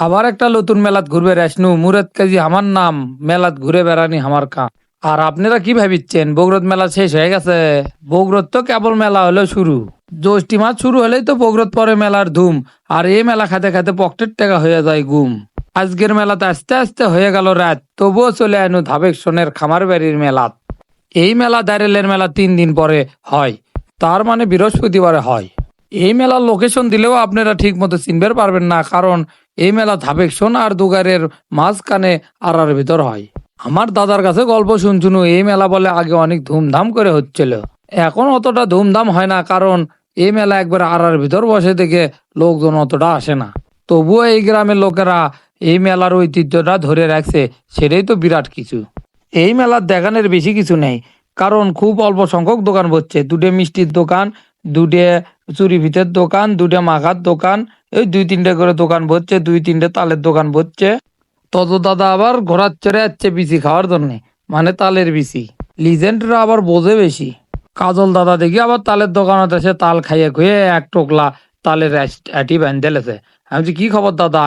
আবার একটা নতুন মেলাত ঘুরবে রেশনু। মুরাদ কাজী আমার নাম, মেলাত ঘুরে বেড়ানি আমার কা আর আপনারা কি ভাবিচ্ছেন? বগরত মেলা শেষ হয়ে গেছে। বগরত তো কেবল মেলা হলো শুরু। জ্যৈষ্ঠী মাস শুরু হলেই তো বগরত পরে মেলার ধুম। আর এই মেলা খাতে খাতে পকেটের টাকা হয়ে যায় গুম। আজকের মেলাতে আস্তে আস্তে হয়ে গেল রাত। তবুও চলে আনু ধাবেক সোনের খামার বাড়ির মেলাত। এই মেলা দাঁড়েলের মেলা তিন দিন পরে হয়। তার মানে বৃহস্পতিবারে হয়। এই মেলার লোকেশন দিলেও আপনারা ঠিক মতো চিনবে পারবেন না, কারণ এই মেলা সোন আর দুগারের মাঝখানে আড়ার ভিতর হয়। আমার দাদার কাছে গল্প শুনছুনু, এই মেলা বলে আগে অনেক ধুমধাম করে হচ্ছিল। এখন অতটা ধুমধাম হয় না, কারণ এই মেলা একবার আড়ার ভিতর বসে দেখে লোকজন অতটা আসে না। তবুও এই গ্রামের লোকেরা এই মেলার ঐতিহ্যটা ধরে রাখছে, সেটাই তো বিরাট কিছু। এই মেলার দেখানের বেশি কিছু নেই, কারণ খুব অল্প সংখ্যক দোকান বসছে। দুটো মিষ্টির দোকান দুটে চুরি ভিতের দোকান দুটো মাখার দোকান এই দুই তিনটে করে দোকান বসছে দুই তিনটে তালের দোকান বসছে। তত দাদা আবার ঘোরার চড়ে যাচ্ছে বিচি খাওয়ার জন্য মানে তালের বিচি। লিজেন্ডরা আবার বোঝে বেশি। কাজল দাদা দেখি আবার তালের দোকানত এসে তাল খাইয়ে খুয়ে এক টোকলা তালের অ্যাটি বান্ধে লেছে। আমি বলছি, কি খবর দাদা?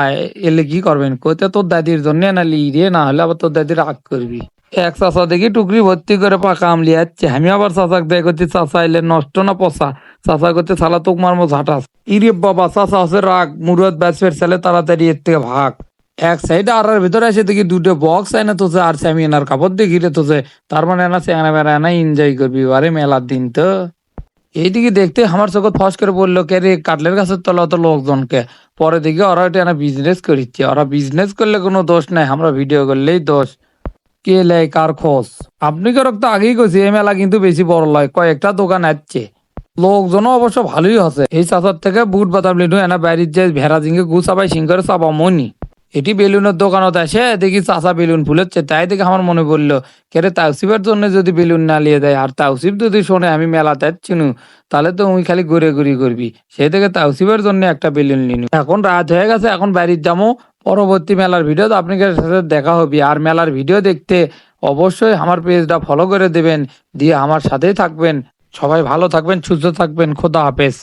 এলে কি করবেন? কইতে তোর দাদির জন্য না লিয়ে না হলে আবার তোর দাদি রাগ করবি। এক চাচা দেখি টুকরি ভর্তি করে পাকা আমলি যাচ্ছে আমি আবার চাচাক দেয় করছি, চাচা এলে নষ্ট না পচা। চাচা করতে সালা, তোক মারমো ঝাঁটাস ইরে বাবা, চাচা হচ্ছে রাগ মুরত ব্যাচপের ছেলে, তাড়াতাড়ি এর থেকে ভাগ। এক সাইডে আর ভিতরে এসে দেখি দুটো বক্স আইনা তোছে, আর আমি এনার কাপড় দেখি রে তোছে। তার মানে এনা চেংড়া বেড়া এনা এনজয় করবি, আরে মেলার দিন তো। এইদিকে দেখতে আমার চোখত ফস করে বলল কে রে, কাটলের গাছের তলা তো লোকজনকে? পরে দেখি ওরা এটা না বিজনেস করিচ্ছে। ওরা বিজনেস করলে কোনো দোষ নাই, আমরা ভিডিও করলেই দোষ। কে লেয়, কার খোঁজ? আপনি কি তো আগেই কইছি, এই মেলা কিন্তু বেশি বড় লয়, কয়েকটা দোকান আছে লোকজনও অবশ্য ভালোই আছে। এই চাচার থেকে বুট বাদাম লিনু এনা বাইরের যে ভেড়া জিঙ্গে গুছাবাই সিঙ্গারে চাপা মনি এটি বেলুনের দোকানত আসে, দেখি চাচা বেলুন ফুলেছে, তাই দেখে আমার মনে পড়ল কেরে তাউসিফের জন্য যদি বেলুন না লিয়ে দেয়, আর তাউসিফ যদি শোনে আমি মেলাতে যাচ্ছিনু তাহলে তো উই খালি ঘুরে ঘুরি করবি। সেই থেকে তাউসিফের জন্য একটা বেলুন নিনু। এখন রাত হয়ে গেছে, এখন বাড়ির যাব পরবর্তী মেলার ভিডিও তো আপনাদের সাথে দেখা হবে। আর মেলার ভিডিও দেখতে অবশ্যই আমার পেজটা ফলো করে দেবেন। দিয়ে আমার সাথেই থাকবেন। সবাই ভালো থাকবেন, সুস্থ থাকবেন। খোদা হাফেজ।